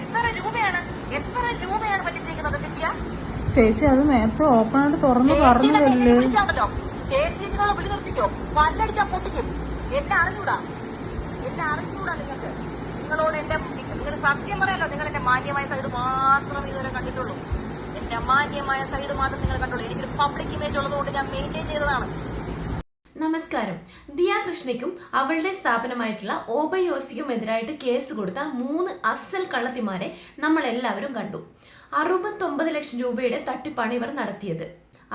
എത്ര രൂപയാണ്? എത്ര രൂപയാണ് പറ്റിച്ചിരിക്കുന്നത് ദിവ്യ? ചേച്ചി അത് നേരത്തെ ഓപ്പൺ ആയിട്ട് തുറന്ന് പറഞ്ഞതല്ലേ? വിളിച്ചാണല്ലോ ചേച്ചി നിങ്ങളെ വിളി നിർത്തിക്കോ. പല്ലടിച്ചാ പൊട്ടിക്കും. എന്നെ അറിഞ്ഞൂടാ? എന്നെ അറിഞ്ഞൂടാ നിങ്ങൾക്ക്? നിങ്ങളോട് എന്റെ നിങ്ങൾ സത്യം പറയാലോ നിങ്ങൾ എന്റെ മാന്യമായ സൈഡ് മാത്രം ഇതുവരെ കണ്ടിട്ടുള്ളൂ. എന്റെ മാന്യമായ സൈഡ് മാത്രം നിങ്ങൾ കണ്ടുള്ളൂ എനിക്കൊരു പബ്ലിക് ഇമേജ് ഉള്ളതുകൊണ്ട് ഞാൻ മെയിന്റെയിൻ ചെയ്തതാണ്. നമസ്കാരം. ദിയ കൃഷ്ണയ്ക്കും അവളുടെ സ്ഥാപനമായിട്ടുള്ള ഓബയോസിക്കും എതിരായിട്ട് കേസ് കൊടുത്ത മൂന്ന് അസൽ കള്ളത്തിമാരെ നമ്മൾ എല്ലാവരും കണ്ടു. അറുപത്തൊമ്പത് ലക്ഷം രൂപയുടെ തട്ടിപ്പാണ് ഇവർ നടത്തിയത്.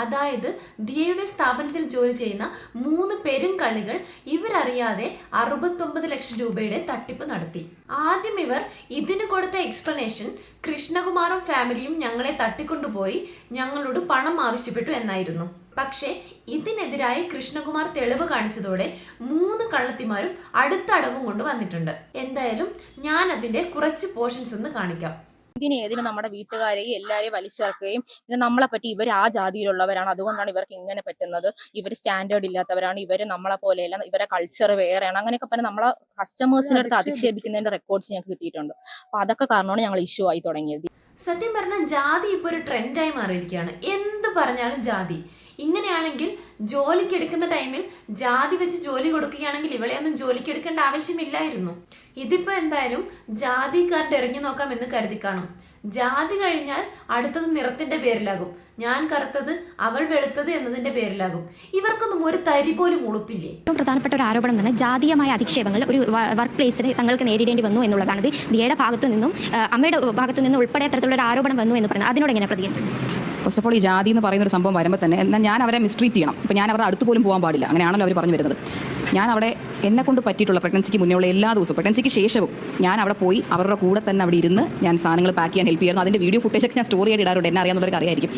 അതായത് ദിയയുടെ സ്ഥാപനത്തിൽ ജോലി ചെയ്യുന്ന മൂന്ന് പെരുങ്കള്ളികൾ ഇവരറിയാതെ അറുപത്തൊമ്പത് ലക്ഷം രൂപയുടെ തട്ടിപ്പ് നടത്തി. ആദ്യം ഇവർ ഇതിന് കൊടുത്ത എക്സ്പ്ലനേഷൻ കൃഷ്ണകുമാറും ഫാമിലിയും ഞങ്ങളെ തട്ടിക്കൊണ്ടുപോയി ഞങ്ങളോട് പണം ആവശ്യപ്പെട്ടു എന്നായിരുന്നു. പക്ഷേ ഇതിനെതിരായി കൃഷ്ണകുമാർ തെളിവ് കാണിച്ചതോടെ മൂന്ന് കള്ളത്തിമാരും അടുത്ത അടവും കൊണ്ട് വന്നിട്ടുണ്ട്. എന്തായാലും ഞാൻ അതിന്റെ കുറച്ച് പോർഷൻസ് ഒന്ന് കാണിക്കാം. ഇതിന് ഏതിന് നമ്മുടെ വീട്ടുകാരെയും എല്ലാവരെയും വലിച്ചേർക്കുകയും പിന്നെ നമ്മളെ പറ്റി ഇവർ ആ ജാതിയിലുള്ളവരാണ്. അതുകൊണ്ടാണ് ഇവർക്ക് ഇങ്ങനെ പറ്റുന്നത്. ഇവർ സ്റ്റാൻഡേർഡ് ഇല്ലാത്തവരാണ്. ഇവർ നമ്മളെ പോലെയല്ല. ഇവരെ കൾച്ചർ വേറെയാണ്. അങ്ങനെയൊക്കെ പറഞ്ഞ് നമ്മളെ കസ്റ്റമേഴ്സിന്റെ അടുത്ത് അധിക്ഷേപിക്കുന്നതിന്റെ റെക്കോർഡ്സ് ഞങ്ങൾക്ക് കിട്ടിയിട്ടുണ്ട്. അപ്പൊ അതൊക്കെ കാരണമാണ് ഞങ്ങൾ ഇഷ്യൂ ആയി തുടങ്ങിയത്. സത്യം പറഞ്ഞാൽ ജാതി ഇപ്പോൾ ഒരു ട്രെൻഡായി മാറിയിരിക്കുകയാണ്. എന്ത് പറഞ്ഞാലും ജാതി. ഇങ്ങനെയാണെങ്കിൽ ജോലിക്ക് എടുക്കുന്ന ടൈമിൽ ജാതി വെച്ച് ജോലി കൊടുക്കുകയാണെങ്കിൽ ഇവളെയൊന്നും ജോലിക്ക് എടുക്കേണ്ട ആവശ്യമില്ലായിരുന്നു. ഇതിപ്പോ എന്തായാലും ജാതിക്കാരുടെ എറിഞ്ഞു നോക്കാം എന്ന് കരുതി കാണും. ജാതി കഴിഞ്ഞാൽ അടുത്തത് നിറത്തിന്റെ പേരിലാകും. ഞാൻ കറുത്തത് അവൾ വെളുത്തത് എന്നതിന്റെ പേരിലാകും. ഇവർക്കൊന്നും ഒരു തരി പോലും ഉളുപ്പില്ലേ? ഏറ്റവും പ്രധാനപ്പെട്ട ഒരു ആരോപണം തന്നെ ജാതീയമായ അധിക്ഷേപങ്ങൾ ഒരു വർക്ക് പ്ലേസിൽ തങ്ങൾക്ക് നേരിടേണ്ടി വന്നു എന്നുള്ളതാണ്. ദിയയുടെ ഭാഗത്തു നിന്നും അമ്മയുടെ ഭാഗത്തു നിന്നും ഉൾപ്പെടെ തരത്തിലുള്ള ഒരു ആരോപണം വന്നു എന്ന് പറയുന്നത്. അതിനോട് എങ്ങനെ പ്രതികരിക്കും? ഫസ്റ്റ് ഓഫ് ഓൾ ഈ ജാതി എന്ന് പറയുന്ന ഒരു സംഭവം വരുമ്പോൾ തന്നെ എന്നാൽ ഞാൻ അവരെ മിസ്ട്രീറ്റ് ചെയ്യണം. അപ്പോൾ ഞാൻ അവരുടെ അടുത്ത് പോലും പോകാൻ പാടില്ല. അങ്ങനെയാണല്ലോ അവർ പറഞ്ഞു വരുന്നത്. ഞാൻ അവിടെ എന്നെ കൊണ്ട് പറ്റിയിട്ടുള്ള പ്രഗ്നൻസിക്ക് മുന്നേയുള്ള എല്ലാ ദിവസവും പ്രഗ്നൻസിക്ക് ശേഷവും ഞാൻ അവിടെ പോയി അവരുടെ കൂടെ തന്നെ അവിടെ ഇരുന്ന് ഞാൻ സാധനങ്ങൾ പാക്ക് ചെയ്യാൻ ഹെൽപ്പ് ചെയ്യുന്നു അതിന്റെ വീഡിയോ ഫുട്ടേജ് ഒക്കെ ഞാൻ സ്റ്റോറി ആയിട്ട് ഇടാറുണ്ട്. എന്നെ അറിയാവുന്നവർക്ക് അറിയായിരിക്കും.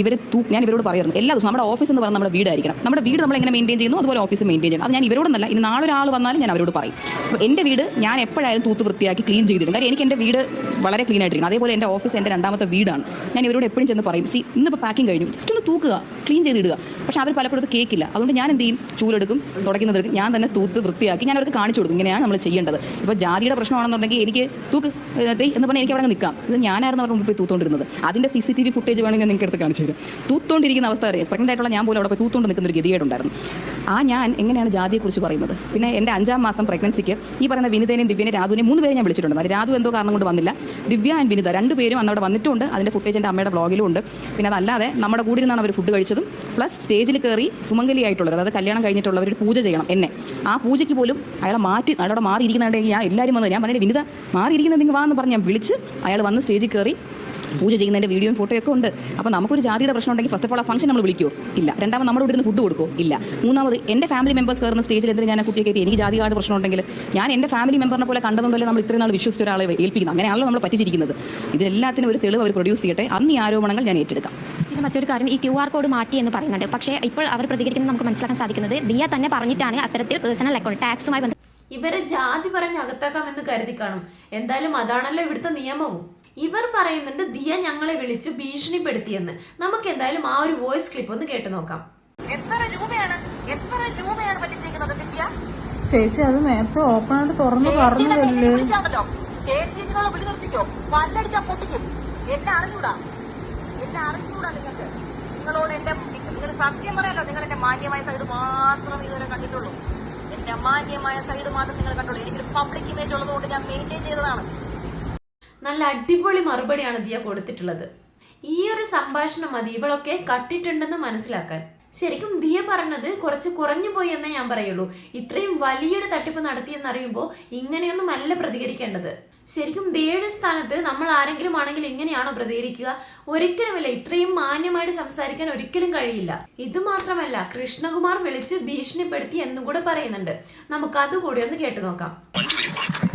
ഇവർ തൂ ഞാൻ ഇവരോട് പറയുന്നു എല്ലാ ദിവസവും നമ്മുടെ ഓഫീസ് എന്ന് പറഞ്ഞാൽ നമ്മുടെ വീടായിരിക്കണം. നമ്മുടെ വീട് നമ്മൾ എങ്ങനെ മെയിന്റെയിൻ ചെയ്യുന്നു? അതുപോലെ ഓഫീസ് മെയിന്റെയിൻ ചെയ്യണം. അത് ഞാൻ ഇവരോടൊന്നല്ല ഇനി നാളെ ഒരാൾ വന്നാലും ഞാൻ അവരോട് പറയും. എന്റെ വീട് ഞാൻ എപ്പോഴായാലും തൂത്ത് വൃത്തിയാക്കി ക്ലീൻ ചെയ്തിടും. കാര്യം എനിക്ക് എന്റെ വീട് വളരെ ക്ലീൻ ആയിട്ടിരിക്കും അതേപോലെ എന്റെ ഓഫീസ് എന്റെ രണ്ടാമത്തെ വീടാണ്. ഞാൻ ഇവരോട് എപ്പോഴും ചെന്ന് പറയും സി ഇന്നിപ്പോൾ പാക്കിംഗ് കഴിഞ്ഞു. ജസ്റ്റ് ഒന്ന് തൂക്കുക ക്ലീൻ ചെയ്തിടുക. പക്ഷേ അവർ പലപ്പോഴും കേൾക്കില്ല അതുകൊണ്ട് ഞാൻ എന്ത് ചെയ്യും? ചൂലെടുക്കും തുടയ്ക്കുന്നത് ഞാൻ തന്നെ തൂത്ത് വൃത്തിയാക്കി ഞാൻ അവർക്ക് കാണിച്ചു കൊടുക്കും. ഇങ്ങനെയാണ് നമ്മൾ ചെയ്യേണ്ടത്. ഇപ്പോൾ ജാതിയുടെ പ്രശ്നമാണെന്നുണ്ടെങ്കിൽ എനിക്ക് തൂക്ക് തെയ് എന്ന് പറഞ്ഞാൽ എനിക്ക് അവിടെ നിൽക്കാം. ഇത് ഞാനായിരുന്നു അവരുടെ മുമ്പിൽ പോയി തൂത്തോണ്ടിരുന്നത്. അതിന്റെ C C T V footage വേണമെങ്കിൽ ഞാൻ നിങ്ങൾക്ക് എടുത്ത് കാണിച്ചു തരും. തൂത്തോണ്ടിരിക്കുന്ന അവസ്ഥ അറിയാം പ്രഗ്നന്റ് ആയിട്ടുള്ള ഞാൻ പോലും അവിടെ പോയി തൂത്തോണ്ട് നിൽക്കുന്ന ഒരു ഗതികേടുണ്ടായിരുന്നു. ആ ഞാൻ എങ്ങനെയാണ് ജാതിയെക്കുറിച്ച് പറയുന്നത്? പിന്നെ എന്റെ അഞ്ചാം മാസം പ്രഗ്നൻസിക്ക് ഈ പറയുന്ന വിനിതേനെയും ദിവ്യനെ രാധുവിനെ മൂന്ന് പേരെ ഞാൻ വിളിച്ചിട്ടുണ്ട്. രാധു എന്തോ കാരണം കൊണ്ട് വന്നില്ല. ദിവ്യ ആൻഡ് വിനിത രണ്ടുപേരും അന്ന് അവിടെ വന്നിട്ടുണ്ട്. അതിന്റെ ഫുട്ടേജ് എന്റെ അമ്മയുടെ ബ്ലോഗിലും ഉണ്ട്. പിന്നെ അതല്ലാതെ നമ്മുടെ കൂടെ ഇരുന്നാണ് അവർ ഫുഡ് കഴിച്ചതും. പ്ലസ് സ്റ്റേജിൽ കയറി സുമംഗലി ആയിട്ടുള്ളവർ അതായത് കല്യാണം കഴിഞ്ഞിട്ടുള്ളവർ പൂജ ചെയ്യണം എന്നെ. ആ പൂജയ്ക്ക് പോലും അയാളെ മാറ്റി അയാളോട് മാറിയിരിക്കുന്നുണ്ടെങ്കിൽ ഞാൻ എല്ലാവരും വന്നത് ഞാൻ പറഞ്ഞിട്ട് വിനിത മാറിയിരിക്കുന്നുണ്ടെങ്കിൽ വാ എന്ന് പറഞ്ഞ് ഞാൻ വിളിച്ച് അയാൾ വന്ന് സ്റ്റേജിൽ കയറി പൂജ ചെയ്യുന്നതിന്റെ വീഡിയോയും ഫോട്ടോയൊക്കെ ഉണ്ട്. അപ്പോൾ നമുക്കൊരു ജാതിയുടെ പ്രശ്നം ഉണ്ടെങ്കിൽ ഫസ്റ്റ് ഓഫ് ഓൾ ആ ഫംഗ്ഷൻ നമ്മൾ വിളിക്കുമോ ഇല്ല. രണ്ടാമത് നമ്മുടെ ഇവിടെ നിന്ന് ഫുഡ് കൊടുക്കുമോ ഇല്ല. മൂന്നാമത് എന്റെ ഫാമിലി മെമ്പേഴ്സ് കയറുന്ന സ്റ്റേജിൽ എന്തിന് ഞാൻ കുട്ടിയെ കയറ്റി? എനിക്ക് ജാതി കാർഡ് പ്രശ്നം ഉണ്ടെങ്കിൽ ഞാൻ എന്റെ ഫാമിലി മെമ്പറിനെ പോലെ കണ്ടതുകൊണ്ടല്ലേ നമ്മൾ ഇത്രയും നാൾ വിശ്വസിച്ച ഒരാളെ ഏൽപ്പിക്കുന്നത്. അങ്ങനെയാണല്ലോ നമ്മൾ പറ്റിച്ചിരിക്കുന്നത്. ഇതിലെല്ലാത്തിനും ഒരു തെളിവ് അവർ പ്രൊഡ്യൂസ് ചെയ്യട്ടെ. അന്ന് ഈ ആരോപണങ്ങൾ ഞാൻ ഏറ്റെടുക്കാം. പിന്നെ മറ്റൊരു കാര്യം ഈ ക്യു ആർ കോഡ് മാറ്റി എന്ന് പറയുന്നുണ്ട്. പക്ഷേ ഇപ്പോൾ അവർ പ്രതികരിക്കുന്നത് നമുക്ക് മനസ്സിലാക്കാൻ സാധിക്കുന്നത് ദിയ തന്നെ പറഞ്ഞിട്ടാണ് അത്തരത്തിൽ പേഴ്സണൽ അക്കൗണ്ട് ടാക്സുമായി ബന്ധപ്പെട്ട് ഇവരെ ജാതി പറഞ്ഞ് അകത്താക്കാമെന്ന് കരുതി കാണും. എന്തായാലും അതാണല്ലോ ഇവിടുത്തെ നിയമവും. ഇവർ പറയുന്നുണ്ട് ദിയ ഞങ്ങളെ വിളിച്ച് ഭീഷണിപ്പെടുത്തിയെന്ന്. നമുക്ക് എന്തായാലും ആ ഒരു വോയിസ് ക്ലിപ്പ് ഒന്ന് കേട്ടു നോക്കാം. എത്ര രൂപയാണ്? എത്ര രൂപയാണ് പറ്റിച്ചിരിക്കുന്നത് ദിവ്യ? ചേച്ചി അത് നേരത്തെ ഓപ്പൺ ആയിട്ട് തുറന്ന് പറഞ്ഞതല്ലേ? ചേച്ചി വിളി നിർത്തിക്കോ. പല്ലടിച്ചാ പൊട്ടിക്കും. എന്നെ അറിഞ്ഞൂടാ. എന്നെ അറിഞ്ഞൂടാ നിങ്ങൾക്ക്. നിങ്ങളോട് എന്റെ നിങ്ങൾ സത്യം പറയാലോ നിങ്ങൾ എന്റെ മാന്യമായ സൈഡ് മാത്രം ഇതുവരെ കണ്ടിട്ടുള്ളൂ. എന്റെ മാന്യമായ സൈഡ് മാത്രം നിങ്ങൾ കണ്ടുള്ളൂ. എനിക്കൊരു പബ്ലിക് ഇമേജ് ഉള്ളതുകൊണ്ട് ഞാൻ മെയിന്റെയിൻ ചെയ്തതാണ്. നല്ല അടിപൊളി മറുപടിയാണ് ദിയ കൊടുത്തിട്ടുള്ളത്. ഈ ഒരു സംഭാഷണം മതി. ഇവളൊക്കെ കട്ടിട്ടുണ്ടെന്ന് മനസ്സിലാക്കാൻ. ശരിക്കും ദിയ പറഞ്ഞത് കുറച്ച് കുറഞ്ഞു പോയി എന്നേ ഞാൻ പറയുള്ളൂ. ഇത്രയും വലിയൊരു തട്ടിപ്പ് നടത്തിയെന്നറിയുമ്പോൾ ഇങ്ങനെയൊന്നും അല്ല പ്രതികരിക്കേണ്ടത്. ശരിക്കും ദിയയുടെ സ്ഥാനത്ത് നമ്മൾ ആരെങ്കിലും ആണെങ്കിൽ ഇങ്ങനെയാണോ പ്രതികരിക്കുക? ഒരിക്കലുമില്ല ഇത്രയും മാന്യമായിട്ട് സംസാരിക്കാൻ ഒരിക്കലും കഴിയില്ല. ഇത് മാത്രമല്ല കൃഷ്ണകുമാർ വിളിച്ച് ഭീഷണിപ്പെടുത്തി എന്നും കൂടെ പറയുന്നുണ്ട്. നമുക്ക് അതുകൂടി ഒന്ന് കേട്ടു നോക്കാം.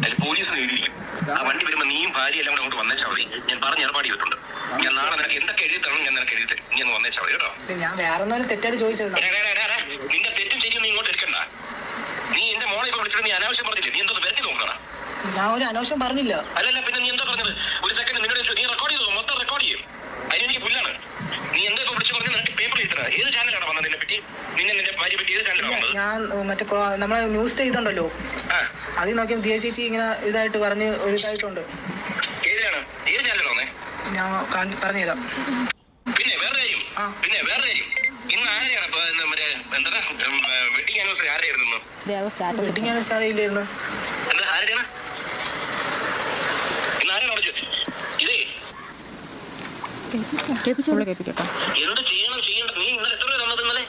വണ്ടി പോലീസ് എഴുതിയിരിക്കും ആ വണ്ടി വരുമ്പോ നീയും ഭാര്യ എല്ലാം കൂടെ അങ്ങോട്ട് വന്നേച്ചാ മതി ഞാൻ പറഞ്ഞ ഏർപ്പാട് ചെയ്തിട്ടുണ്ട്. ഞാൻ നാളെ നിനക്ക് എന്തൊക്കെ എഴുതി തരണം ഞാൻ നിനക്ക് എഴുതി തരും. നീ ഒന്ന് വന്നേച്ചാ മതി കേട്ടോ. ഞാൻ വേറെ ഒന്നും തെറ്റായിട്ട് ചോദിച്ചത്. നിന്റെ തെറ്റും ശരിയും നീ ഇങ്ങോട്ട് എടുക്കണ്ട. നീ എന്റെ മോളെ ഇപ്പൊ വിളിച്ചിട്ട് നീ അനാവശ്യം പറഞ്ഞില്ലേ? നീ എന്തോ വരുത്തി നോക്കണം? ഞാൻ ഒരു അനാവശ്യം പറഞ്ഞില്ല. അല്ലല്ല പിന്നെ നീ എന്താ പറഞ്ഞത്? ഒരു സെക്കൻഡ് നിങ്ങളുടെ നീ റെക്കോർഡ് ചെയ്തോ? മൊത്തം റെക്കോർഡ് ചെയ്യും അതിനെനിക്ക് പുല്ലാണ് നീ എന്താ ഇപ്പൊ വിളിച്ചു പറഞ്ഞത് എഴുതണ ഏത് ചാനലാണ് വന്നത് നിന്നെ പറ്റി? നിന്നെ നിന്റെ ഭാര്യ പറ്റി ഏത് ചാനലാണ് വന്നത്? ഞാൻ മറ്റേ നമ്മളെ ന്യൂസ് ചെയ്തുണ്ടല്ലോ. അതിൽ നോക്കിയാൽ ദിയ ചേച്ചി ഇങ്ങനെ ഇതായിട്ട് പറഞ്ഞ് ഒരു ഇതായിട്ടുണ്ട്. ഏതിലാണ് ഞാൻ പറഞ്ഞുതരാം. പിന്നെ വേറെ കാര്യം. പിന്നെ വേറെ കാര്യം. ഇന്ന് ആരെയാണ് ഇന്ന് മറ്റേ എന്താ വെഡിങ് ആനിവേഴ്സറി ആരെയായിരുന്നു വെഡിങ് ആനിവേഴ്സറി ഇല്ലായിരുന്നു. എന്താ ആരുടെയാണ് ഇന്ന് ആരെയാണ് അവിടെ ചോ- ഇതേ എന്ത് ചെയ്യണം ചെയ്യണ്ട നീ ഇന്നലെ എത്ര രൂപ തന്നത് ഇന്നലെ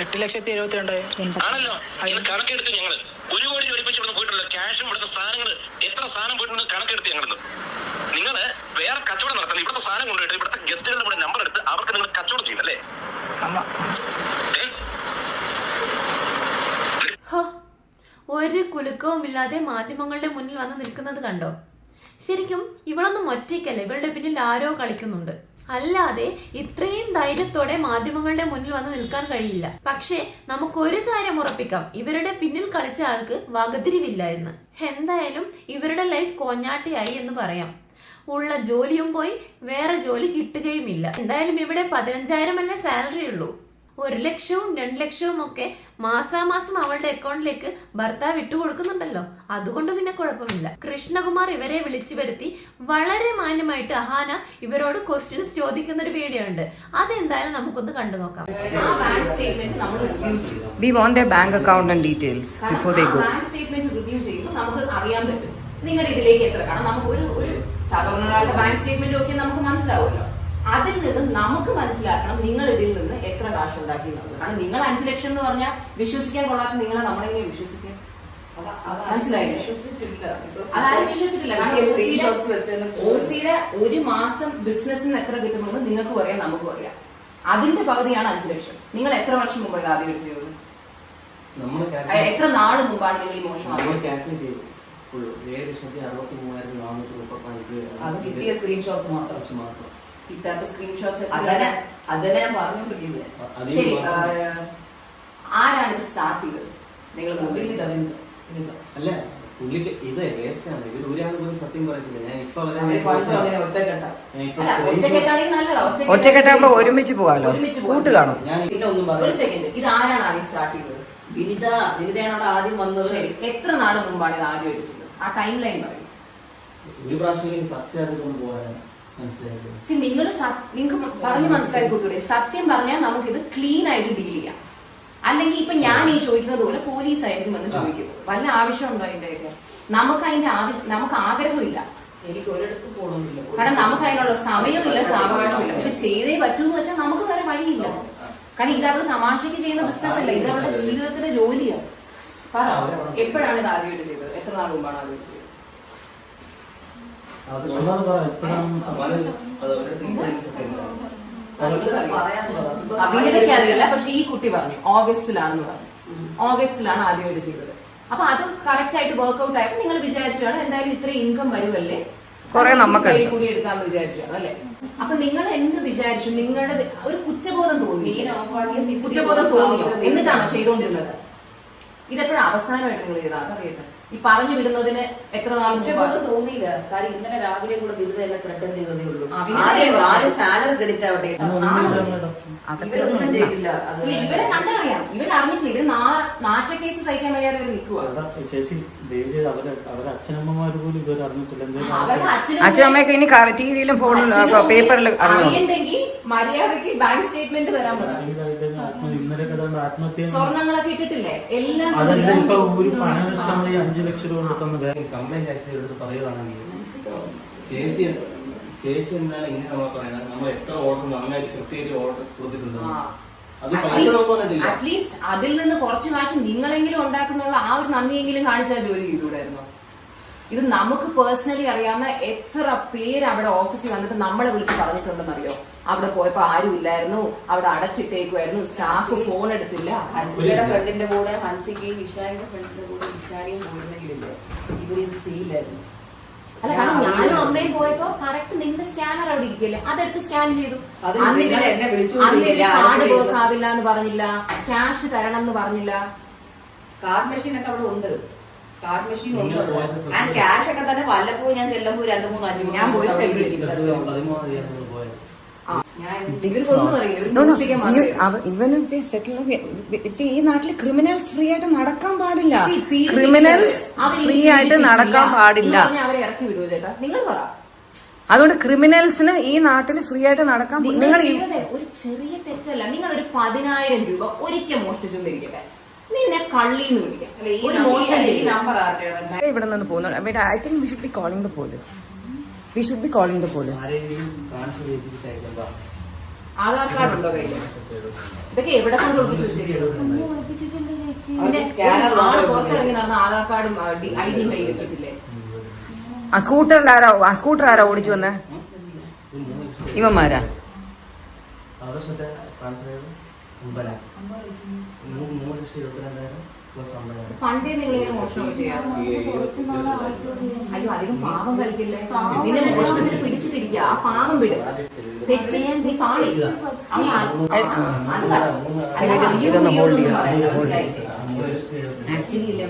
എട്ട് ലക്ഷത്തി എഴുപത്തിരണ്ടായിരം ആണല്ലോ. കണക്കെടുത്ത് ഞങ്ങൾ ഒരു കോടി ഒരുമിച്ച് ഇവിടെ പോയിട്ടുള്ള ക്യാഷും ഇവിടുത്തെ സാധനങ്ങൾ എത്ര സാധനം പോയിട്ടുണ്ട് കണക്കെടുത്ത് ഞങ്ങളിന്ന്. നിങ്ങൾ വേറെ കച്ചവടം നടത്തണം. ഇവിടുത്തെ സാധനം കൊണ്ടുപോയിട്ട് ഇവിടുത്തെ ഗസ്റ്റുകളുടെ കൂടെ നമ്പർ എടുത്ത് അവർക്ക് നിങ്ങൾ കച്ചവടം ചെയ്യും അല്ലേ? കുലുക്കവും ഇല്ലാതെ ഒരു കുലുക്കവുമില്ലാതെ മാധ്യമങ്ങളുടെ മുന്നിൽ വന്ന് നിൽക്കുന്നത് കണ്ടോ? ശരിക്കും ഇവളൊന്നും ഒറ്റയ്ക്കല്ല. ഇവളുടെ പിന്നിൽ ആരോ കളിക്കുന്നുണ്ട്. അല്ലാതെ ഇത്രയും ധൈര്യത്തോടെ മാധ്യമങ്ങളുടെ മുന്നിൽ വന്ന് നിൽക്കാൻ കഴിയില്ല. പക്ഷേ നമുക്കൊരു കാര്യം ഉറപ്പിക്കാം. ഇവരുടെ പിന്നിൽ കളിച്ച ആൾക്ക് വകതിരിവില്ല എന്ന്. എന്തായാലും ഇവരുടെ ലൈഫ് കോഞ്ഞാട്ടിയായി എന്ന് പറയാം. ഉള്ള ജോലിയും പോയി വേറെ ജോലി കിട്ടുകയുമില്ല. എന്തായാലും ഇവിടെ പതിനഞ്ചായിരം അല്ലേ സാലറി ഉള്ളൂ? ഒരു ലക്ഷവും രണ്ട് ലക്ഷവും ഒക്കെ മാസാമാസം അവളുടെ അക്കൗണ്ടിലേക്ക് ഭർത്താവ് ഇട്ടു കൊടുക്കുന്നുണ്ടല്ലോ. അതുകൊണ്ട് പിന്നെ കുഴപ്പമില്ല. കൃഷ്ണകുമാർ ഇവരെ വിളിച്ചു വരുത്തി വളരെ മാന്യമായിട്ട് അഹാന ഇവരോട് ക്വസ്റ്റ്യൻസ് ചോദിക്കുന്ന ഒരു വീഡിയോ ഉണ്ട്. അതെന്തായാലും നമുക്കൊന്ന് കണ്ടു നോക്കാം. We bank account and details before they go bank statement review ചെയ്യുമ്പോൾ നമുക്ക് അറിയാൻ പറ്റും. നിങ്ങളുടെ ഇതിലേക്ക് എത്ര? കാണാം നമുക്ക് ഒരു ഒരു സാധാരണ ഒരാളുടെ ബാങ്ക് സ്റ്റേറ്റ്മെന്റ് ഒക്കെ നമുക്ക് മനസ്സിലാവുമല്ലോ. അതിൽ നിന്നും നമുക്ക് മനസ്സിലാക്കണം നിങ്ങൾ ഇതിൽ നിന്ന് എത്ര കാശ് ഉണ്ടാക്കി എന്നുള്ളത്. കാരണം നിങ്ങൾ അഞ്ചു ലക്ഷം എന്ന് പറഞ്ഞാൽ വിശ്വസിക്കാൻ കൊള്ളാത്ത നിങ്ങളെ നമ്മളെങ്ങനെ വിശ്വസിക്കാം മനസ്സിലായില്ല? അതാരും വിശ്വസിച്ചിട്ടില്ല. കാരണം ഓസിയുടെ ഒരു മാസം ബിസിനസ്സിന് എത്ര കിട്ടുമെന്ന് നിങ്ങൾക്ക് പറയാം നമുക്ക് അറിയാം അതിന്റെ പകുതിയാണ് അഞ്ചു ലക്ഷം. നിങ്ങൾ എത്ര വർഷം മുമ്പ് ഇത് ആദ്യം ചെയ്തത്? നമ്മൾ എത്ര നാൾ മുമ്പാണ് നിങ്ങൾ ഈ മുപ്പത്തിനാല് അത് കിട്ടിയ സ്ക്രീൻഷോട്ട്സ് മാത്രം. മാത്രം. കിട്ടാത്ത സ്ക്രീൻഷോട്ട്സ് അതന്നെ അതന്നെ ഞാൻ പറഞ്ഞുകൊണ്ടിരിക്കുന്നത്. അതിൽ ശരി ആരാണ് ഇത് സ്റ്റാർട്ട് ചെയ്തത്? നിങ്ങൾ വിനിത അല്ല പുള്ളിക്ക് ഇത് വേസ്റ്റ് ആണ്. ഇവർ ഒരാൾ പോലും സത്യം പറയുന്നില്ല ഞാൻ ഇപ്പൊ ഒറ്റക്കെട്ടാകുമ്പോ ഒരുമിച്ച് പോവാലോ ഒരുമിച്ച് പോവാം. കൂട്ട് കാണും ഞാൻ പിന്നെ ഒന്നും ഒരു സെക്കൻഡ് ഇത് ആരാണ് ആദ്യം സ്റ്റാർട്ട് ചെയ്തത്? വിനിത വിനിതയാണ് അവിടെ ആദ്യം വന്നത്. എത്ര നാൾ മുമ്പാണ് ഇത് ആദ്യം അടിച്ചത്? ആ ടൈം ലൈൻ പറയും. ഒരു പ്രാവശ്യം സത്യം കൊണ്ട് പോകാനാണ്. മനസ്സിലായത് നിങ്ങൾ നിങ്ങൾക്ക് പറഞ്ഞു മനസ്സിലാക്കി കൊടുത്തൂടെ? സത്യം പറഞ്ഞാൽ നമുക്കിത് ക്ലീൻ ആയിട്ട് ഡീൽ ചെയ്യാം. അല്ലെങ്കിൽ ഇപ്പൊ ഞാൻ ഈ ചോദിക്കുന്നത് പോലെ പോലീസ് ആയിരിക്കും വന്ന് ചോദിക്കുന്നത്. വല്ല ആവശ്യമുണ്ടോ അതിന്റെയൊക്കെ നമുക്ക് അതിന്റെ ആവശ്യം നമുക്ക് ആഗ്രഹമില്ല. എനിക്ക് ഒരിടത്ത് പോകണമില്ല കാരണം നമുക്ക് അതിനുള്ള സമയമില്ല സാവകാശമില്ല. പക്ഷെ ചെയ്തേ പറ്റൂ എന്ന് വെച്ചാൽ നമുക്ക് വേറെ വഴിയില്ല. കാരണം ഇത് അവൾ തമാശക്ക് ചെയ്യുന്ന ബിസിനസ് അല്ല. ഇത് അവളുടെ ജീവിതത്തിന്റെ ജോലിയാണ് പറ എപ്പോഴാണ് ഇത് ആദ്യമായിട്ട് ചെയ്തത്? എത്ര നാൾ മുമ്പാണ് ആദ്യമായിട്ട് ചെയ്തത്? അഭിനേതയ്ക്ക് അറിയില്ല പക്ഷെ ഈ കുട്ടി പറഞ്ഞു ഓഗസ്റ്റിലാണെന്ന് പറഞ്ഞു. ഓഗസ്റ്റിലാണ് ആദ്യമായിട്ട് ചെയ്തത്. അപ്പൊ അത് കറക്റ്റ് ആയിട്ട് വർക്ക്ഔട്ട് ആയപ്പോ നിങ്ങൾ വിചാരിച്ചാണ് എന്തായാലും ഇത്ര ഇൻകം വരുമല്ലേ കുറെ നമുക്ക് കൂടി എടുക്കാന്ന് വിചാരിച്ചാണ് അല്ലെ? അപ്പൊ നിങ്ങൾ എന്ത് വിചാരിച്ചു? നിങ്ങളുടെ ഒരു കുറ്റബോധം തോന്നി. കുറ്റബോധം തോന്നിയോ? എന്നിട്ടാണോ ചെയ്തോണ്ടിരുന്നത്? ഇതെപ്പോഴും അവസാനമായിട്ട് നിങ്ങൾ ചെയ്താൽ അതറിയട്ടെ. ഈ പറഞ്ഞു വിടുന്നതിന് എത്ര നാൾ തോന്നിയില്ല. കാര്യം ഇന്നലെ രാവിലെ കൂടെ ബിരുദ എന്നെ ത്രെഡ് ചെയ്തതേ ഉള്ളൂ. ആദ്യം സാലറി ക്രെഡിറ്റ് ആവട്ടെ. ഇവരൊന്നും ചെയ്തില്ല. ഇവരെ കണ്ടറിയാം. ഇവരറിഞ്ഞിട്ടില്ല ഇവർ നാ- നാറ്റ കേസ് സഹിക്കാൻ വയ്യാതെ ഇവർ നിൽക്കുക ചേച്ചി ദയവ് ചെയ്ത് അവരെ അവരെ അച്ഛനമ്മമാർ പോലും ഇതുവരെ അറിഞ്ഞിട്ടില്ല. എന്തെങ്കിലും അവരുടെ അച്ഛനും അച്ഛനും അമ്മയൊക്കെ ഇനി ടിവിയിലും ഫോണിലും പേപ്പറിലും അറിയുന്നുണ്ടെങ്കിൽ മര്യാദയ്ക്ക് ബാങ്ക് സ്റ്റേറ്റ്മെന്റ് തരാൻ പറ്റും ഇന്നലെ കഥ ആത്മഹത്യ സ്വർണങ്ങളൊക്കെ ഇട്ടിട്ടില്ലേ? എല്ലാം അതല്ല. ഇപ്പൊ ഒരു പണം വെച്ചാൽ മതി അഞ്ചു ലക്ഷം രൂപ കൊടുക്കുന്ന വേറെ കംപ്ലൈന്റ് ആക്ച്വലി എടുത്ത് പറയുവാണെങ്കിൽ ചേച്ചി ചേച്ചി എന്താണ് ഇങ്ങനെ നമ്മൾ പറയുന്നത്? നമ്മൾ എത്ര ഓർഡർ നന്നായി പ്രത്യേകിച്ച് ഓർഡർ കൊടുത്തിട്ടുണ്ട്. അറ്റ്ലീസ്റ്റ് അതിൽ നിന്ന് കുറച്ച് കാശ് നിങ്ങളെങ്കിലും ഉണ്ടാക്കുന്നുള്ള ആ ഒരു നന്ദിയെങ്കിലും കാണിച്ചാൽ ജോലി ചെയ്തുകൂടായിരുന്നു? ഇത് നമുക്ക് പേഴ്സണലി അറിയാവുന്ന എത്ര പേര് അവിടെ ഓഫീസിൽ വന്നിട്ട് നമ്മളെ വിളിച്ച് പറഞ്ഞിട്ടുണ്ടെന്നറിയോ? അവിടെ പോയപ്പോ ആരും ഇല്ലായിരുന്നു. അവിടെ അടച്ചിട്ടേക്കുമായിരുന്നു സ്റ്റാഫ് ഫോൺ എടുത്തില്ല. ഹൻസിയുടെ ഫ്രണ്ടിന്റെ കൂടെ ഹൻസികയും ഇഷാനിയുടെ ഫ്രണ്ടിന്റെ കൂടെ ഇഷാനിയും പോയിരുന്നെങ്കിലില്ലേ ഇവരിത് ചെയ്യില്ലായിരുന്നു. അല്ല കാരണം ഞാനും അമ്മയും പോയപ്പോ കറക്റ്റ് നിന്റെ സ്കാനർ അവിടെ ഇരിക്കല്ലേ അതെടുത്ത് സ്കാൻ ചെയ്തു. കാർഡ് വർക്ക് ആവില്ല എന്ന് പറഞ്ഞില്ല. ക്യാഷ് തരണം എന്ന് പറഞ്ഞില്ല. കാർഡ് മെഷീൻ ഒക്കെ അവിടെ ഉണ്ട്. കാർഡ് മെഷീൻ ഉണ്ട് ആ ക്യാഷ് ഒക്കെ തന്നെ വല്ലപ്പോഴും ഞാൻ ചെല്ലുമ്പോൾ രണ്ടു മൂന്ന് അഞ്ഞൂറ് ഞാൻ പോയത് ഇവന് സെറ്റിൽ ഈ നാട്ടിൽ ക്രിമിനൽസ് ഫ്രീ ആയിട്ട് നടക്കാൻ പാടില്ല. ക്രിമിനൽസ് അവർ ഫ്രീ ആയിട്ട് നടക്കാൻ പാടില്ല. അവരെ ഇറക്കി വിടുവോ ചേട്ടാ? നിങ്ങൾ പറ. അതുകൊണ്ട് ക്രിമിനൽസിന് ഈ നാട്ടിൽ ഫ്രീ ആയിട്ട് നടക്കാൻ നിങ്ങൾ ഒരു ചെറിയ തെറ്റല്ല. നിങ്ങൾ ഒരു പതിനായിരം രൂപ ഒരിക്കൽ മോഷ്ടിച്ചെന്നിരിക്കട്ടെ നിന്നെ കള്ളിന്ന് വിളിക്കാം. ഒരു മോഷണം ചെയ്യില്ല. ഇവിടെ നിന്ന് പോകുന്നു. I think we should be calling the police we should be calling the police. Aadhaar card ഉണ്ടോ കയ്യിൽ ഇതൊക്കെ എവിടെ കൊണ്ട് ഒളിപ്പിച്ചു വെച്ചിരിക്കുന്നു പിന്നെ ആൾ പുറത്തിറങ്ങി നടന്ന ആധാർ കാർഡും ഐ ഡിയും കയ്യിൽ വെക്കത്തില്ലേ ആ സ്കൂട്ടറിൽ ആരാ ആ സ്കൂട്ടർ ആരാ ഓടിച്ചു വന്നേ? ഇവന്മാരാ? ആദർശത്തെ ട്രാൻസ്ഫർ ചെയ്ത് പണ്ടേ നിങ്ങൾ മോഷണം അയ്യോ അധികം പാവം കളിക്കില്ലേ? നിന്നെ മോഷണത്തിന് പിടിച്ചിട്ടിരിക്കുക ആ പാവം വിട്. തെറ്റ് നീ എഴുപത്തി ആക്ച്വലി ഇല്ലേ.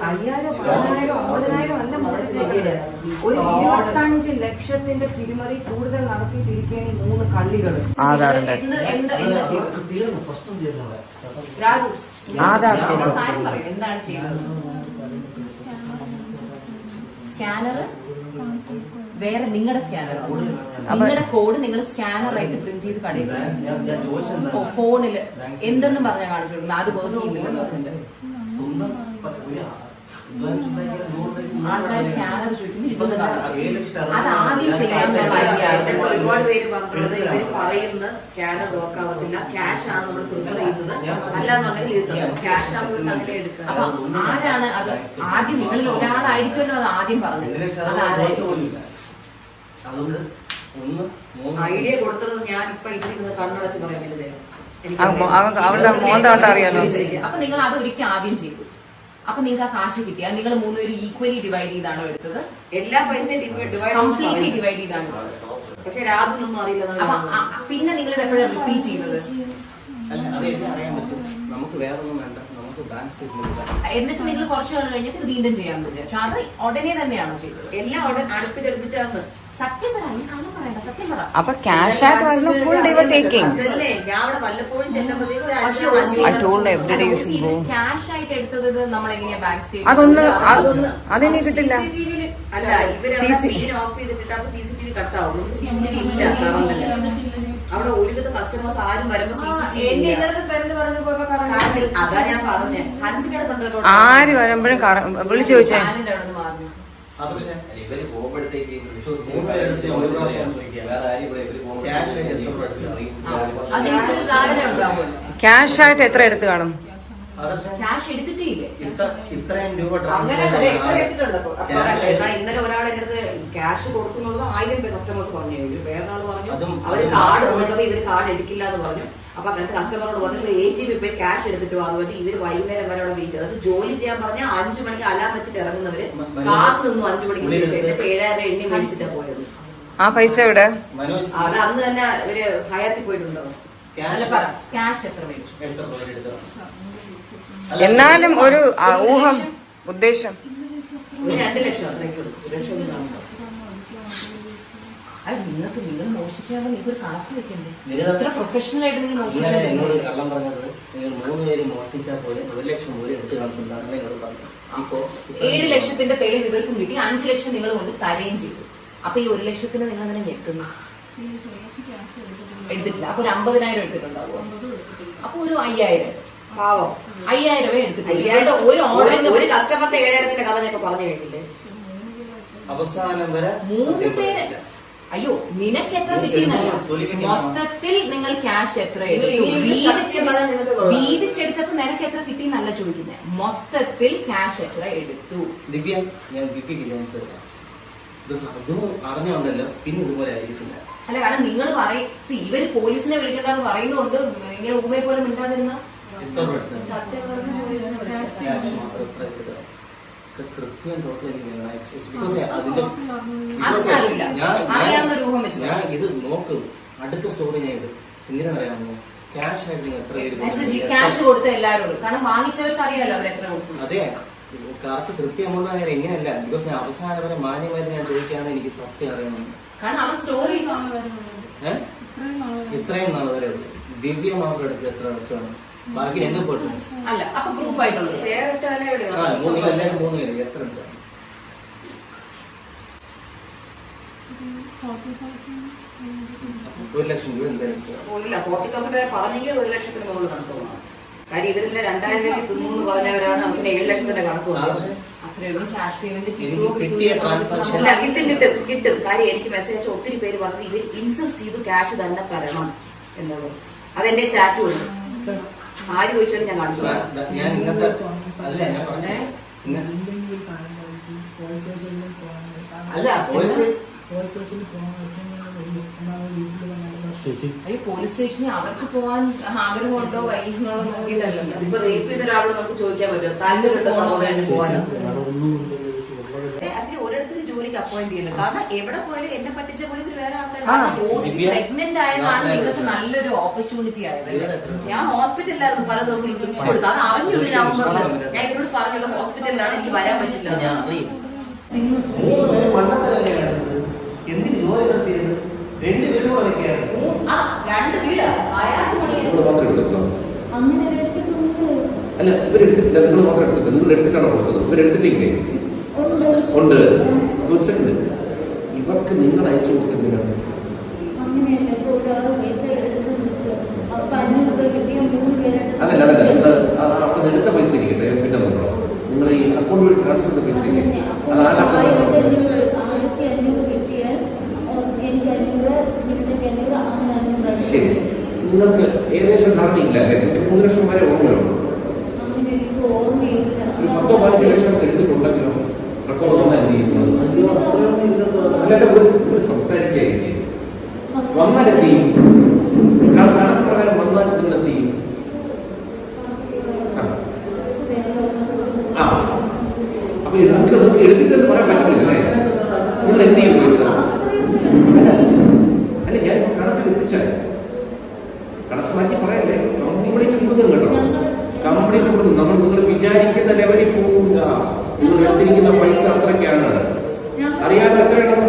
അയ്യായിരം പതിനായിരം അമ്പതിനായിരം അല്ല മുറിച്ചേക്കിട് ഒരു ഇരുപത്തഞ്ച് ലക്ഷത്തിന്റെ തിരിമറി കൂടുതൽ നടത്തിയിട്ടിരിക്കുകയാണ് ഈ മൂന്ന് കള്ളികൾ എന്താണ് ചെയ്തത് സ്കാനർ. വേറെ നിങ്ങളുടെ സ്കാനർ നിങ്ങളുടെ കോഡ് നിങ്ങൾ സ്കാനർ ആയിട്ട് പ്രിന്റ് ചെയ്ത് കടയിൽ ഫോണിൽ ഞാൻ ഞാൻ ചോദിച്ചത് ഫോണിൽ എന്തെന്ന് പറഞ്ഞാൽ കാണിച്ചു കൊടുക്കുന്നത് അത് വർക്ക് ആൾക്കാർ സ്കാനർ ചോദിക്കുമ്പോൾ അത് ആദ്യം ചെയ്യാൻ ഒരുപാട് പേര് പറഞ്ഞത് ഇവർ പറയുന്ന സ്കാനർ നോക്കാവുന്നില്ല ക്യാഷ് ആണ് നമ്മൾ പ്രിഫർ ചെയ്യുന്നത്. അല്ലാന്നുണ്ടെങ്കിൽ ഇത് ക്യാഷ് ആകുമ്പോൾ അങ്ങനെ എടുക്കാം അപ്പൊ ആരാണ് അത്? ആദ്യം നിങ്ങളിൽ ഒരാളായിരിക്കുമല്ലോ അത് ആദ്യം പറഞ്ഞത്. രണ്ട് ലക്ഷം അത് ചോദിച്ച ആരായിരിക്കും പോലുമില്ല അതുകൊണ്ട് ഒന്ന് മൂന്ന്. ഐഡിയ കൊടുത്തത് ഞാൻ ഇപ്പൊ ഇരുന്ന് കണ്ണടച്ച് പറയാൻ പറ്റുന്നത് അവളുടെ മോന്ത കണ്ടാ അറിയാലോ? അപ്പൊ നിങ്ങൾ അത് ഒരിക്കൽ ആദ്യം ചെയ്തു അപ്പൊ നിങ്ങൾക്ക് ആ കാശ് അത് നിങ്ങൾ മൂന്നുപേരും ഈക്വലി ഡിവൈഡ് ചെയ്താണോ എടുത്തത്. എല്ലാ പൈസയും ഡിവൈഡ് കംപ്ലീറ്റ്ലി ഡിവൈഡ് ചെയ്താണോ. പക്ഷെ രാഹുലൊന്നും അറിയില്ല പിന്നെ നിങ്ങൾ ഇത് എപ്പോഴാണ് റിപ്പീറ്റ് ചെയ്യുന്നത് വേണ്ട. എന്നിട്ട് നിങ്ങൾ കുറച്ച് നാൾ കഴിഞ്ഞപ്പോൾ വീണ്ടും വീണ്ടും പറ്റും പക്ഷെ അത് ഉടനെ തന്നെയാണോ ചെയ്തത്. എല്ലാം അടുപ്പിച്ചടുപ്പിച്ചാന്ന് അപ്പൊ ക്യാഷ് ആയിട്ട് വരുന്ന ഫുൾ ടേക്കിംഗ് നമ്മൾ എങ്ങനെയാ ബാങ്ക് അതൊന്ന് അതെന്നെ അതിനി കിട്ടില്ല. അവിടെ ഒരുവിധ കസ്റ്റമേഴ്സ് ആരും വരുമ്പോ അതാ ഞാൻ പറഞ്ഞേ. ആര് വരുമ്പോഴും വിളിച്ചു ചോദിച്ചേ. ഇവർ പോകുമ്പോഴത്തേക്ക്. വേറെ ആരും ഇവിടെ ഇവർ ക്യാഷ് ആയിട്ട് എത്ര എടുത്ത് കാണും? ക്യാഷ് എടുത്തിട്ടില്ലേ? ഇത്ര ഇത്രയും രൂപ ഇന്നലെ ഒരാളെ അടുത്ത് ക്യാഷ് കൊടുത്തു എന്നുള്ളത് ആയിരം പേര് കസ്റ്റമേഴ്സ് പറഞ്ഞു. വേറെ ആൾ പറഞ്ഞു അവർ കാർഡ് കൊടുത്തപ്പോ ഇവർ കാർഡ് എടുക്കില്ല എന്ന് പറഞ്ഞു. അപ്പൊ അങ്ങനത്തെ കസ്റ്റമറോട് പറഞ്ഞു എ ജി ബി പോയി ക്യാഷ് എടുത്തിട്ട് വാ പറഞ്ഞു. ഇവർ വൈകുന്നേരം വരെ അവിടെ വെയിറ്റ് അത് ജോലി ചെയ്യാൻ പറഞ്ഞാൽ അഞ്ചു മണിക്ക് അലാം വെച്ചിട്ട് ഇറങ്ങുന്നവര് കാത്തു നിന്നു അഞ്ചു മണിക്ക് ശേഷം എന്നിട്ട് ഏഴായിരം എണ്ണി മേടിച്ചിട്ടാ പോയത്. ആ പൈസ എവിടെ? മനോജ് അത് അന്ന് തന്നെ ഇവർ ഹയാത്തിൽ പോയിട്ടുണ്ടോ? അല്ല ക്യാഷ് പറ. ക്യാഷ് എത്ര മേടിച്ചു? എന്നാലും ഒരു ഊഹം ഉദ്ദേശം. ഒരു രണ്ട് ലക്ഷം അത്രയ്ക്ക് കൊടുക്കും ഒരു ലക്ഷം ഒന്നും കാണണ്ട. അത് നിങ്ങൾക്ക് നിങ്ങൾ മോഷിച്ചാൽ നിങ്ങൾക്ക് ഒരു കണക്ക് വെക്കണ്ടേ? നിരന്തരം- ഇത്ര പ്രൊഫഷണൽ ആയിട്ട് നിങ്ങൾ എന്നോട് കള്ളം പറഞ്ഞത് നിങ്ങൾ മൂന്ന് പേര് മോഷ്ടിച്ചാൽ പോലെ ഒരു ലക്ഷം പോലും എടുത്ത് കാണിക്കുന്നതാണ് എന്നോട് പറഞ്ഞു ഇപ്പോ ഏഴ് ലക്ഷത്തിന്റെ തെളിവ് ഇവർക്കും കിട്ടി. അഞ്ചു ലക്ഷം നിങ്ങൾ കൊണ്ട് തരുകയും ചെയ്തു. അപ്പൊ ഈ ഒരു ലക്ഷത്തിന് നിങ്ങൾ അങ്ങനെ ഞെട്ടുന്നു. എടുത്തിട്ടില്ല. അപ്പൊ ഒരു അമ്പതിനായിരം എടുത്തിട്ടുണ്ടാവും അപ്പൊ ഒരു അയ്യായിരം. പാവം. അയ്യായിരം രൂപ ഇവരുടെ ഒരു ഓർഡറിന് ഒരു കസ്റ്റമറിന്റെ ഏഴായിരത്തിന്റെ കഥ ഞാൻ പറഞ്ഞു കഴിഞ്ഞില്ലേ അവസാനം വരെ മൂന്ന് പേര്. അയ്യോ നിനക്ക് എത്ര കിട്ടിയെന്നല്ല മൊത്തത്തിൽ നിങ്ങൾ ക്യാഷ് എത്ര വീതിച്ചെടുത്തപ്പോ നിനക്ക് എത്ര കിട്ടിയെന്നല്ല ചോദിക്കുന്നത് മൊത്തത്തിൽ ക്യാഷ് എത്ര എടുത്തു? ദിവ്യ ഞാൻ ദിവ്യക്ക് അതും അറിഞ്ഞുകൊണ്ടല്ലോ പിന്നെ ഇതുപോലെ ആയിരിക്കില്ല. അല്ല കാരണം നിങ്ങൾ പറയും ഇവർ പോലീസിനെ വിളിക്കണ്ടെന്ന് പറയുന്നുണ്ട് ഇങ്ങനെ ഊമയെ പോലെ മിണ്ടാതിരുന്ന എത്ര ക്യാഷ് മാത്രം എത്ര എടുത്തത് കൃത്യം ടോട്ടൽ എനിക്ക് എക്സസ് ബിക്കോസ് അതിന്റെ ഞാൻ- ഞാൻ ഇത് നോക്ക്. അടുത്ത സ്റ്റോറി ഞാൻ ഇടും എന്തിനാണെന്നറിയാമോ ക്യാഷ് ആയിട്ട് നിങ്ങൾ എത്ര പേര് ക്യാഷ് കൊടുത്ത എല്ലാവരോടും കാരണം വാങ്ങിച്ചവർക്ക് അറിയാലോ അവർ എത്ര കൊടുത്തു അതെ. കറക്റ്റ് കൃത്യം എമൗണ്ട് ആയാലും എങ്ങനെയല്ല. ബിക്കോസ് ഞാൻ അവസാനം വരെ മാന്യമായിട്ട് ഞാൻ ചോദിക്കുകയാണ് എനിക്ക് സത്യം അറിയണം. കാരണം അവൻ സ്റ്റോറി ഇത്രയും നാൾ വരെ ദിവ്യ മാത്രം എടുത്ത് എത്ര വർഷമാണ് ബാക്കി രണ്ടും പോയിട്ടുണ്ട് അല്ല അപ്പൊ ഗ്രൂപ്പ് ആയിട്ടുള്ളത്. ഷെയർ ഇട്ടാലേ ഇവിടെ ആ മൂന്ന് പേര് എല്ലാവരും മൂന്ന് പേര് എത്ര ഉണ്ട് ഒരു ലക്ഷം രൂപ എന്തായാലും. ഇല്ല ഫോർട്ടി തൗസൻഡ് വരെ പറഞ്ഞെങ്കിൽ ഒരു ലക്ഷത്തിന് മുകളിൽ കണക്ക് പോകണം. കാര്യം ഇവരില്ല രണ്ടായിരം രൂപ തിന്നൂന്ന് പറഞ്ഞവരാണ് ഏഴ് ലക്ഷത്തിന്റെ കണക്ക് വന്നത് അത്രയൊന്നും ക്യാഷ് പേയ്മെന്റ് എനിക്ക് കിട്ടുമോ കിട്ടിയ കിട്ടുമോ transaction- അല്ല കിട്ടും കിട്ടും കിട്ടും. കാര്യം എനിക്ക് മെസ്സേജ് അയച്ച ഒത്തിരി പേര് പറഞ്ഞു ഇവർ ഇൻസിസ്റ്റ് ചെയ്ത് ക്യാഷ് തന്നെ തരണം എന്നുള്ളത്. അതെന്റെ ചാറ്റും ഉണ്ട് ആര് ചോദിച്ചാലും ഞാൻ കാണിച്ചു ഞാൻ ഇന്നത്തെ അല്ല ഞാൻ പറഞ്ഞേ അല്ല പോലീസ് ഈ പോലീസ് സ്റ്റേഷനിൽ അവർക്ക് പോകാൻ ആഗ്രഹമുണ്ടോ വൈകുന്നുള്ളോ നോക്കിയിട്ടല്ലോ. ഇപ്പൊ റേപ്പ് ചെയ്ത ഒരാളോട് നമുക്ക് ചോദിക്കാൻ പറ്റുമോ? താല്പര്യമുണ്ട് ആക്ച്വലി ജോലിക്ക് അപ്പോയിന്റ് ചെയ്യുന്നത് കാരണം എവിടെ പോയാലും എന്നെ പറ്റിച്ച പോലെ ഒരു വേറെ ആൾക്കാർ പ്രഗ്നന്റ് ആയതാണ് നിങ്ങൾക്ക് നല്ലൊരു ഓപ്പർച്യൂണിറ്റി ആയത്. ഞാൻ ഹോസ്പിറ്റലിലായിരുന്നു പല ദിവസം കൊടുത്തു അത് അറിഞ്ഞു ഒരു നവംബറിൽ ഞാൻ ഇവരോട് പറഞ്ഞുള്ള ഹോസ്പിറ്റലിലാണ് എനിക്ക് വരാൻ പറ്റില്ല. എന്തിന് ജോലി നിർത്തിയത്? രണ്ട് വീട് രണ്ട് വീടാ. എടുത്തിട്ടുണ്ടോ? അല്ല ഇവരെടുത്തിട്ടില്ല. നിങ്ങൾ മാത്രം എടുത്തിട്ടില്ല. നിങ്ങൾ എടുത്തിട്ടാണോ കൊടുത്തത്? ഇവരെടുത്തിട്ടില്ലേ? ഉണ്ട്. ഒരു സെക്കൻഡ് ഇവർക്ക് നിങ്ങൾ അയച്ചു കൊടുക്കുന്നതിനാണ് അതല്ല അതല്ല അവിടെ എടുത്ത പൈസ ഇരിക്കട്ടെ പിന്നെ നോക്കണം നിങ്ങൾ ഈ അക്കൗണ്ട് ട്രാൻസ്ഫർ ചെയ്ത പൈസ ഇല്ലേ അത് ആരുടെ അക്കൗണ്ട് ശരി. നിങ്ങൾക്ക് ഏകദേശം ധാരണയില്ല അല്ലേ? മൂന്ന് ലക്ഷം വരെ ഓർമ്മയുള്ളൂ. ഒരു പത്തോ പതിനഞ്ച് ലക്ഷം എടുത്തിട്ടുണ്ടെങ്കിലോ റെക്കോർഡ് നന്നായി ഇരിക്കുന്നത് അല്ലാതെ ഒരു ഒരു സംസാരിക്കായിരിക്കും. വന്നാൽ എന്ത് ചെയ്യും? വന്നാൽ നിങ്ങൾ എന്ത് ചെയ്യും? ആ. ആ. അപ്പൊ നമുക്ക് നമുക്ക് എടുത്തിട്ടെന്ന് പറയാൻ അല്ലേ? നിങ്ങൾ എന്ത് ചെയ്യും പൈസ അല്ല ഞാൻ കണക്ക് എത്തിച്ചാൽ കണക്ക് പറയല്ലേ? കംപ്ലീറ്റ് കൊടുക്കും കേട്ടോ കംപ്ലീറ്റ് കൊടുക്കും നമ്മൾ നിങ്ങൾ വിചാരിക്കുന്ന ലെവലിൽ പോകില്ല നിങ്ങൾ എടുത്തിരിക്കുന്ന പൈസ അത്രയ്ക്കാണ്. അറിയാൻ എത്രയാണ്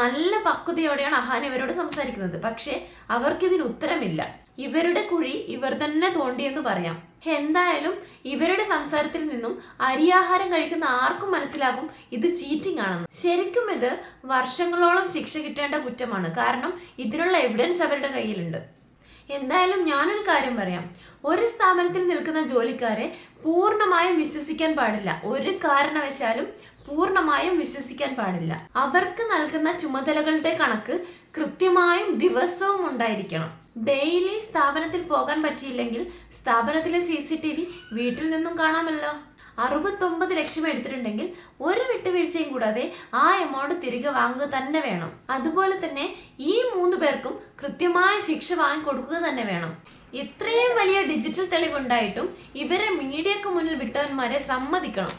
നല്ല പക്വതയോടെയാണ് അഹാൻ ഇവരോട് സംസാരിക്കുന്നത്. പക്ഷേ അവർക്കിതിന് ഉത്തരമില്ല. ഇവരുടെ കുഴി ഇവർ തന്നെ തോണ്ടിയെന്ന് പറയാം. എന്തായാലും ഇവരുടെ സംസാരത്തിൽ നിന്നും അരിയാഹാരം കഴിക്കുന്ന ആർക്കും മനസ്സിലാകും ഇത് ചീറ്റിംഗ് ആണെന്ന്. ശരിക്കും ഇത് വർഷങ്ങളോളം ശിക്ഷ കിട്ടേണ്ട കുറ്റമാണ്. കാരണം ഇതിനുള്ള എവിഡൻസ് അവരുടെ കയ്യിലുണ്ട്. എന്തായാലും ഞാനൊരു കാര്യം പറയാം. ഒരു സ്ഥാപനത്തിൽ നിൽക്കുന്ന ജോലിക്കാരെ പൂർണമായും വിശ്വസിക്കാൻ പാടില്ല. ഒരു കാരണവശാലും പൂർണമായും വിശ്വസിക്കാൻ പാടില്ല. അവർക്ക് നൽകുന്ന ചുമതലകളുടെ കണക്ക് കൃത്യമായും ദിവസവും ഉണ്ടായിരിക്കണം. ഡെയിലി സ്ഥാപനത്തിൽ പോകാൻ പറ്റിയില്ലെങ്കിൽ സ്ഥാപനത്തിലെ സി വീട്ടിൽ നിന്നും കാണാമല്ലോ. അറുപത്തൊമ്പത് ലക്ഷം എടുത്തിട്ടുണ്ടെങ്കിൽ ഒരു വിട്ടുവീഴ്ചയും കൂടാതെ ആ എമൗണ്ട് തിരികെ വാങ്ങുക തന്നെ വേണം. അതുപോലെ തന്നെ ഈ മൂന്ന് പേർക്കും കൃത്യമായ ശിക്ഷ വാങ്ങിക്കൊടുക്കുക തന്നെ വേണം. ഇത്രയും വലിയ ഡിജിറ്റൽ തെളിവുണ്ടായിട്ടും ഇവരെ മീഡിയക്ക് മുന്നിൽ വിട്ടവന്മാരെ സമ്മതിക്കണം.